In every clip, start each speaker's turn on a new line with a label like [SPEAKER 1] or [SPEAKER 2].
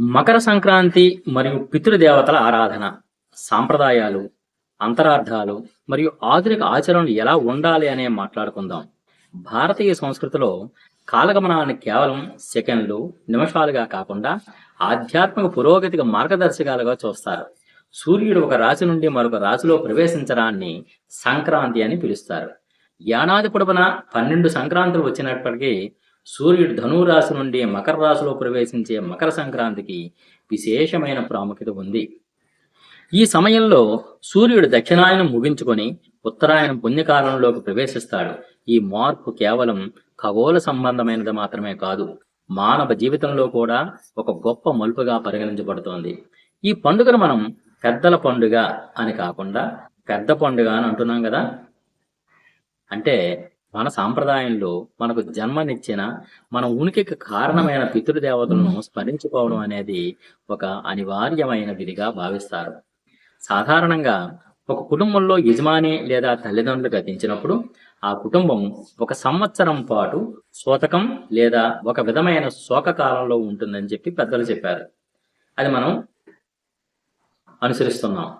[SPEAKER 1] మకర సంక్రాంతి మరియు పితృదేవతల ఆరాధన సాంప్రదాయాలు అంతరార్థాలు మరియు ఆధునిక ఆచరణలు ఎలా ఉండాలి అనే మాట్లాడుకుందాం. భారతీయ సంస్కృతిలో కాలగమనాన్ని కేవలం సెకండ్లు నిమిషాలుగా కాకుండా ఆధ్యాత్మిక పురోగతికి మార్గదర్శకాలుగా చూస్తారు. సూర్యుడు ఒక రాశి నుండి మరొక రాశిలో ప్రవేశించడాన్ని సంక్రాంతి అని పిలుస్తారు. ఏడాది పొడవునా పన్నెండు సంక్రాంతులు వచ్చినప్పటికీ సూర్యుడు ధనురాశి నుండి మకర రాశిలో ప్రవేశించే మకర సంక్రాంతికి విశేషమైన ప్రాముఖ్యత ఉంది. ఈ సమయంలో సూర్యుడు దక్షిణాయనం ముగించుకొని ఉత్తరాయణం పుణ్యకాలంలోకి ప్రవేశిస్తాడు. ఈ మార్పు కేవలం ఖగోళ సంబంధమైనది మాత్రమే కాదు మానవ జీవితంలో కూడా ఒక గొప్ప మలుపుగా పరిగణించబడుతోంది. ఈ పండుగను మనం పెద్దల పండుగ అని కాకుండా పెద్ద పండుగ అని అంటున్నాం కదా. అంటే మన సాంప్రదాయంలో మనకు జన్మనిచ్చిన మన ఉనికికి కారణమైన పితృదేవతలను స్మరించుకోవడం అనేది ఒక అనివార్యమైన విధిగా భావిస్తారు. సాధారణంగా ఒక కుటుంబంలో యజమాని లేదా తల్లిదండ్రులు గతించినప్పుడు ఆ కుటుంబం ఒక సంవత్సరం పాటు శోతకం లేదా ఒక విధమైన శోక కాలంలో ఉంటుందని చెప్పి పెద్దలు చెప్పారు. అది మనం అనుసరిస్తున్నాం.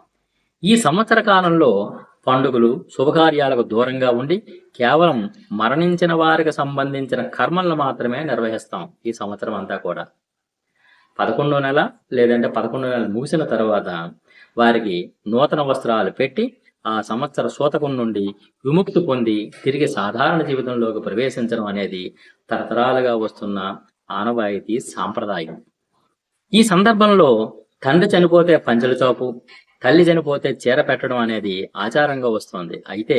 [SPEAKER 1] ఈ సంవత్సర కాలంలో పండుగలు శుభకార్యాలకు దూరంగా ఉండి కేవలం మరణించిన వారికి సంబంధించిన కర్మలను మాత్రమే నిర్వహిస్తాం ఈ సంవత్సరం అంతా కూడా. పదకొండో నెల లేదంటే పదకొండో నెల ముగిసిన తర్వాత వారికి నూతన వస్త్రాలు పెట్టి ఆ సంవత్సర సూతకం నుండి విముక్తి పొంది తిరిగి సాధారణ జీవితంలోకి ప్రవేశించడం అనేది తరతరాలుగా వస్తున్న ఆనవాయితీ సాంప్రదాయం. ఈ సందర్భంలో తండ్రి చనిపోతే పంచల చాపు తల్లి చనిపోతే చీర పెట్టడం అనేది ఆచారంగా వస్తుంది. అయితే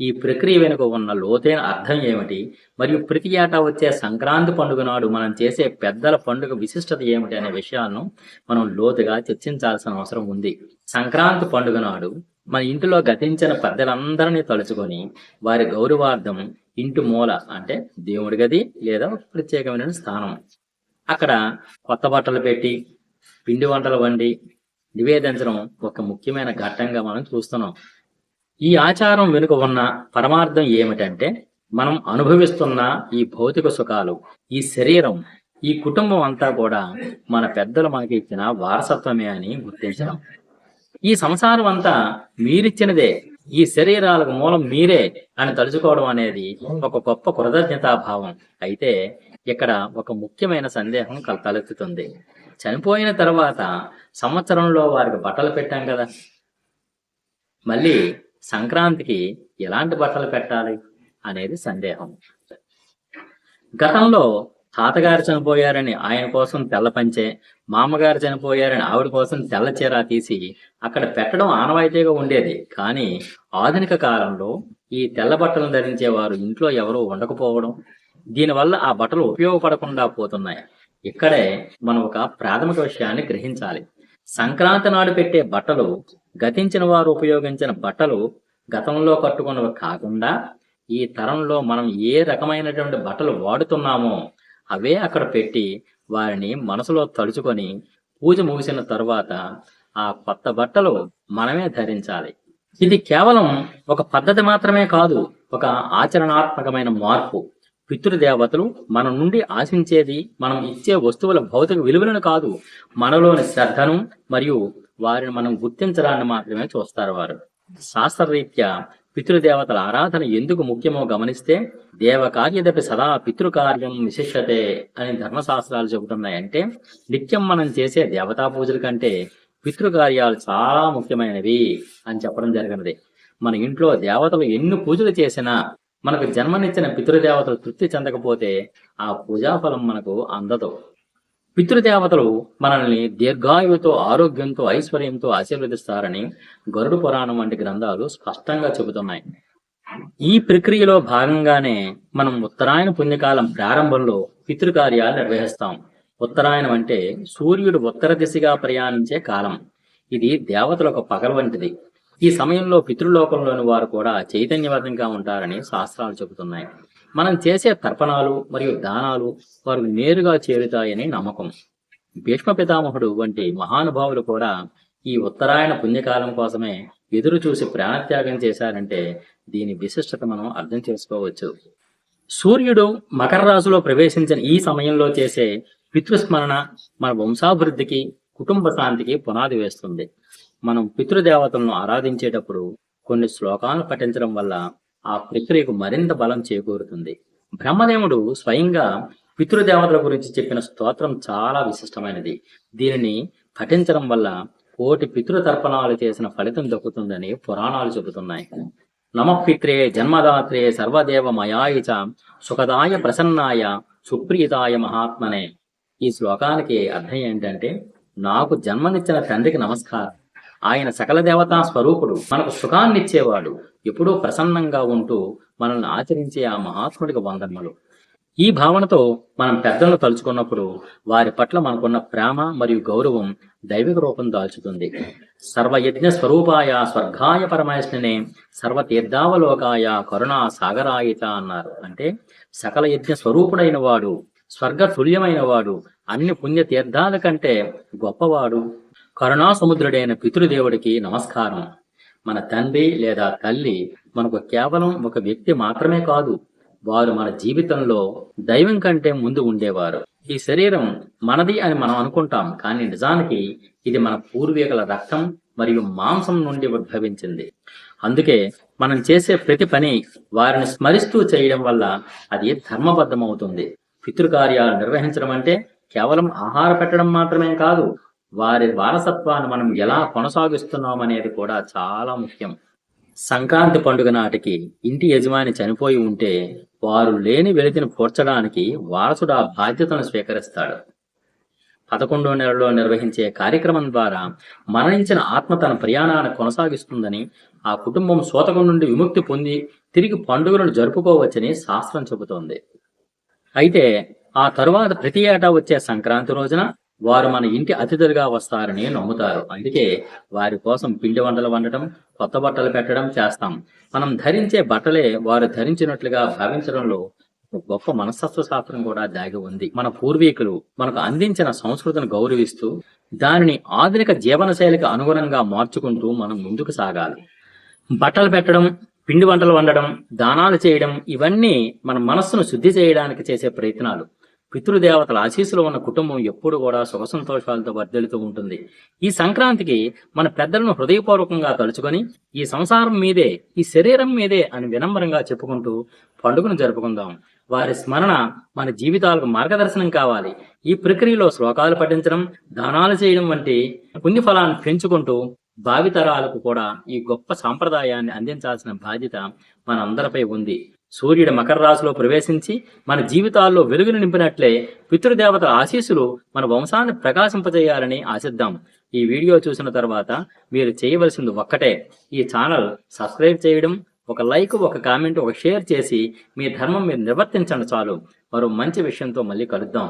[SPEAKER 1] ఈ ప్రక్రియ వెనుక ఉన్న లోతైన అర్థం ఏమిటి? మరియు ప్రతి ఏటా వచ్చే సంక్రాంతి పండుగ నాడు మనం చేసే పెద్దల పండుగ విశిష్టత ఏమిటి అనే విషయాలను మనం లోతుగా చర్చించాల్సిన అవసరం ఉంది. సంక్రాంతి పండుగ నాడు మన ఇంటిలో గతించిన పెద్దలందరినీ తలుచుకొని వారి గౌరవార్థం ఇంటి మూల అంటే దేవుడి గది లేదా ప్రత్యేకమైన స్థానం. అక్కడ కొత్త బట్టలు పెట్టి పిండి వంటలు వండి నివేదించడం ఒక ముఖ్యమైన ఘట్టంగా మనం చూస్తున్నాం. ఈ ఆచారం వెనుక ఉన్న పరమార్థం ఏమిటంటే మనం అనుభవిస్తున్న ఈ భౌతిక సుఖాలు ఈ శరీరం ఈ కుటుంబం అంతా కూడా మన పెద్దలు మనకి ఇచ్చిన వారసత్వమే అని గుర్తించడం. ఈ సంసారం అంతా మీరిచ్చినదే ఈ శరీరాలకు మూలం మీరే అని తలుచుకోవడం అనేది ఒక గొప్ప కృతజ్ఞతాభావం అయితే ఇక్కడ ఒక ముఖ్యమైన సందేహం తలెత్తుతుంది. చనిపోయిన తర్వాత సంవత్సరంలో వారికి బట్టలు పెట్టాం కదా. మళ్ళీ సంక్రాంతికి ఎలాంటి బట్టలు పెట్టాలి అనేది సందేహం. గతంలో తాతగారు చనిపోయారని ఆయన కోసం తెల్ల పంచె మామగారు చనిపోయారని ఆవిడ కోసం తెల్ల చీర తీసి అక్కడ పెట్టడం ఆనవాయితీగా ఉండేది. కానీ ఆధునిక కాలంలో ఈ తెల్ల బట్టలను ధరించే వారు ఇంట్లో ఎవరూ ఉండకపోవడం దీనివల్ల ఆ బట్టలు ఉపయోగపడకుండా పోతున్నాయి. ఇక్కడే మనం ఒక ప్రాథమిక విషయాన్ని గ్రహించాలి. సంక్రాంతి నాడు పెట్టే బట్టలు గతించిన వారు ఉపయోగించిన బట్టలు గతంలో కట్టుకున్నవి కాకుండా ఈ తరంలో మనం ఏ రకమైనటువంటి బట్టలు వాడుతున్నామో అవే అక్కడ పెట్టి వారిని మనసులో తలుచుకొని పూజ ముగిసిన తరువాత ఆ కొత్త బట్టలు మనమే ధరించాలి. ఇది కేవలం ఒక పద్ధతి మాత్రమే కాదు ఒక ఆచరణాత్మకమైన మార్పు. పితృదేవతలు మన నుండి ఆశించేది మనం ఇచ్చే వస్తువుల భౌతిక విలువలను కాదు మనలోని శ్రద్ధను మరియు వారిని మనం గుర్తించడాన్ని మాత్రమే చూస్తారు వారు. శాస్త్రరీత్యా పితృదేవతల ఆరాధన ఎందుకు ముఖ్యమో గమనిస్తే దేవకార్యదపి సదా పితృకార్యం విశిష్టతే అని ధర్మశాస్త్రాలు చెబుతున్నాయంటే నిత్యం మనం చేసే దేవతా పూజల కంటే పితృకార్యాలు చాలా ముఖ్యమైనవి అని చెప్పడం జరిగినది. మన ఇంట్లో దేవతలు ఎన్ని పూజలు చేసినా మనకు జన్మనిచ్చిన పితృదేవతలు తృప్తి చెందకపోతే ఆ పూజాఫలం మనకు అందదు. పితృదేవతలు మనల్ని దీర్ఘాయువుతో ఆరోగ్యంతో ఐశ్వర్యంతో ఆశీర్వదిస్తారని గరుడు పురాణం వంటి గ్రంథాలు స్పష్టంగా చెబుతున్నాయి. ఈ ప్రక్రియలో భాగంగానే మనం ఉత్తరాయణ పుణ్యకాలం ప్రారంభంలో పితృకార్యాలు నిర్వహిస్తాం. ఉత్తరాయణం అంటే సూర్యుడు ఉత్తర దిశగా ప్రయాణించే కాలం. ఇది దేవతలకు పగల వంటిది. ఈ సమయంలో పితృలోకంలోని వారు కూడా చైతన్యవంతంగా ఉంటారని శాస్త్రాలు చెబుతున్నాయి. మనం చేసే తర్పణాలు మరియు దానాలు వారికి నేరుగా చేరుతాయని నమ్మకం. భీష్మ పితామహుడు వంటి మహానుభావులు కూడా ఈ ఉత్తరాయణ పుణ్యకాలం కోసమే ఎదురు చూసి ప్రాణత్యాగం చేశారంటే దీని విశిష్టత మనం అర్థం చేసుకోవచ్చు. సూర్యుడు మకర రాశిలో ప్రవేశించిన ఈ సమయంలో చేసే పితృస్మరణ మన వంశాభివృద్ధికి కుటుంబ శాంతికి పునాది వేస్తుంది. మనం పితృదేవతలను ఆరాధించేటప్పుడు కొన్ని శ్లోకాలను పఠించడం వల్ల ఆ ప్రక్రియకు మరింత బలం చేకూరుతుంది. బ్రహ్మదేవుడు స్వయంగా పితృదేవతల గురించి చెప్పిన స్తోత్రం చాలా విశిష్టమైనది. దీనిని పఠించడం వల్ల కోటి పితృతర్పణాలు చేసిన ఫలితం దక్కుతుందని పురాణాలు చెబుతున్నాయి. నమఃపిత్రే జన్మదాత్రే సర్వదేవ మయాయ సుఖదాయ ప్రసన్నాయ సుప్రీతాయ మహాత్మనే. ఈ శ్లోకానికి అర్థం ఏంటంటే నాకు జన్మనిచ్చిన తండ్రికి నమస్కారం. ఆయన సకల దేవతా స్వరూపుడు. మనకు సుఖాన్నిచ్చేవాడు ఎప్పుడూ ప్రసన్నంగా ఉంటూ మనల్ని ఆచరించే ఆ మహాత్ముడికి వందనములు. ఈ భావనతో మనం పెద్దలను తలుచుకున్నప్పుడు వారి పట్ల మనకున్న ప్రేమ మరియు గౌరవం దైవిక రూపం దాల్చుతుంది. సర్వయజ్ఞ స్వరూపాయ స్వర్గాయ పరమేశ్వనే సర్వతీర్థావలోకాయ కరుణా సాగరాయిత అన్నారు. అంటే సకల యజ్ఞ స్వరూపుడైన వాడు స్వర్గ తుల్యమైన వాడు అన్ని పుణ్య తీర్థాల కంటే గొప్పవాడు. కరుణా సముద్రుడైన పితృదేవుడికి నమస్కారం. మన తండ్రి లేదా తల్లి మనకు కేవలం ఒక వ్యక్తి మాత్రమే కాదు వారు మన జీవితంలో దైవం కంటే ముందు ఉండేవారు. ఈ శరీరం మనది అని మనం అనుకుంటాం కానీ నిజానికి ఇది మన పూర్వీకుల రక్తం మరియు మాంసం నుండి ఉద్భవించింది. అందుకే మనం చేసే ప్రతి పని వారిని స్మరిస్తూ చేయడం వల్ల అది ధర్మబద్ధమవుతుంది. పితృకార్యాలు నిర్వహించడం అంటే కేవలం ఆహార పెట్టడం మాత్రమే కాదు వారి వారసత్వాన్ని మనం ఎలా కొనసాగిస్తున్నాం అనేది కూడా చాలా ముఖ్యం. సంక్రాంతి పండుగ నాటికి ఇంటి యజమాని చనిపోయి ఉంటే వారు లేని వెలితిని పోర్చడానికి వారసుడు ఆ బాధ్యతను స్వీకరిస్తాడు. పదకొండో నెలలో నిర్వహించే కార్యక్రమం ద్వారా మరణించిన ఆత్మ తన ప్రయాణాన్ని కొనసాగిస్తుందని ఆ కుటుంబం సోతకం నుండి విముక్తి పొంది తిరిగి పండుగలను జరుపుకోవచ్చని శాస్త్రం చెబుతోంది. అయితే ఆ తరువాత ప్రతి ఏటా వచ్చే సంక్రాంతి రోజున వారు మన ఇంటి అతిథులుగా వస్తారని నమ్ముతారు. అందుకే వారి కోసం పిండి వంటలు వండటం కొత్త బట్టలు పెట్టడం చేస్తాం. మనం ధరించే బట్టలే వారు ధరించినట్లుగా భావించడంలో గొప్ప మనస్తత్వ శాస్త్రం కూడా దాగి ఉంది. మన పూర్వీకులు మనకు అందించిన సంస్కృతిని గౌరవిస్తూ దానిని ఆధునిక జీవనశైలికి అనుగుణంగా మార్చుకుంటూ మనం ముందుకు సాగాలి. బట్టలు పెట్టడం పిండి వంటలు వండడం దానాలు చేయడం ఇవన్నీ మన మనస్సును శుద్ధి చేయడానికి చేసే ప్రయత్నాలు. పితృదేవతల ఆశీస్సులు ఉన్న కుటుంబం ఎప్పుడు కూడా సుఖ సంతోషాలతో వర్ధలుతూ ఉంటుంది. ఈ సంక్రాంతికి మన పెద్దలను హృదయపూర్వకంగా తలుచుకొని ఈ సంసారం మీదే ఈ శరీరం మీదే అని వినమ్రంగా చెప్పుకుంటూ పండుగను జరుపుకుందాం. వారి స్మరణ మన జీవితాలకు మార్గదర్శనం కావాలి. ఈ ప్రక్రియలో శ్లోకాలు పఠించడం దానాలు చేయడం వంటి పుణ్యఫలాన్ని పెంచుకుంటూ భావితరాలకు కూడా ఈ గొప్ప సాంప్రదాయాన్ని అందించాల్సిన బాధ్యత మనందరిపై ఉంది. సూర్యుడు మకర రాశిలో ప్రవేశించి మన జీవితాల్లో వెలుగును నింపినట్లే పితృదేవతల ఆశీస్సులు మన వంశాన్ని ప్రకాశింపజేయాలని ఆశిద్దాం. ఈ వీడియో చూసిన తర్వాత మీరు చేయవలసింది ఒక్కటే ఈ ఛానల్ సబ్స్క్రైబ్ చేయడం ఒక లైక్ ఒక కామెంట్ ఒక షేర్ చేసి మీ ధర్మం మీరు నిర్వర్తించండి చాలు. మరో మంచి విషయంతో మళ్ళీ కలుద్దాం.